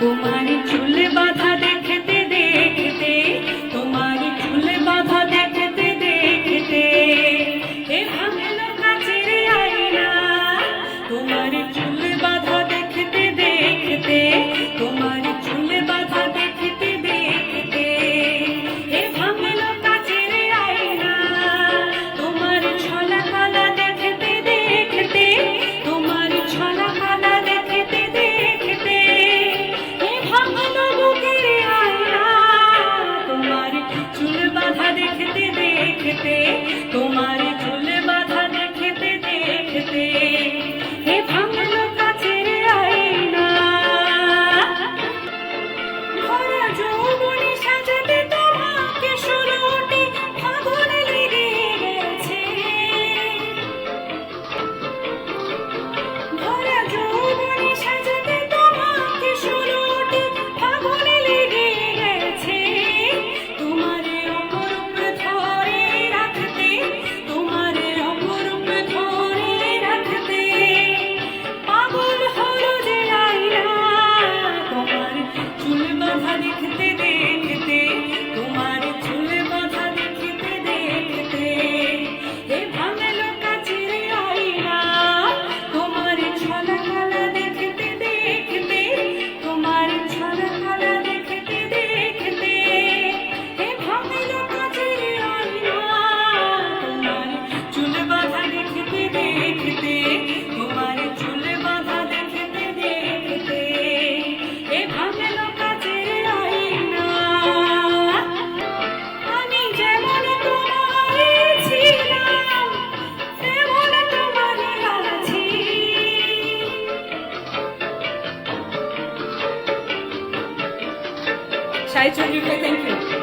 তোমার চুল বাঁধা Thank you.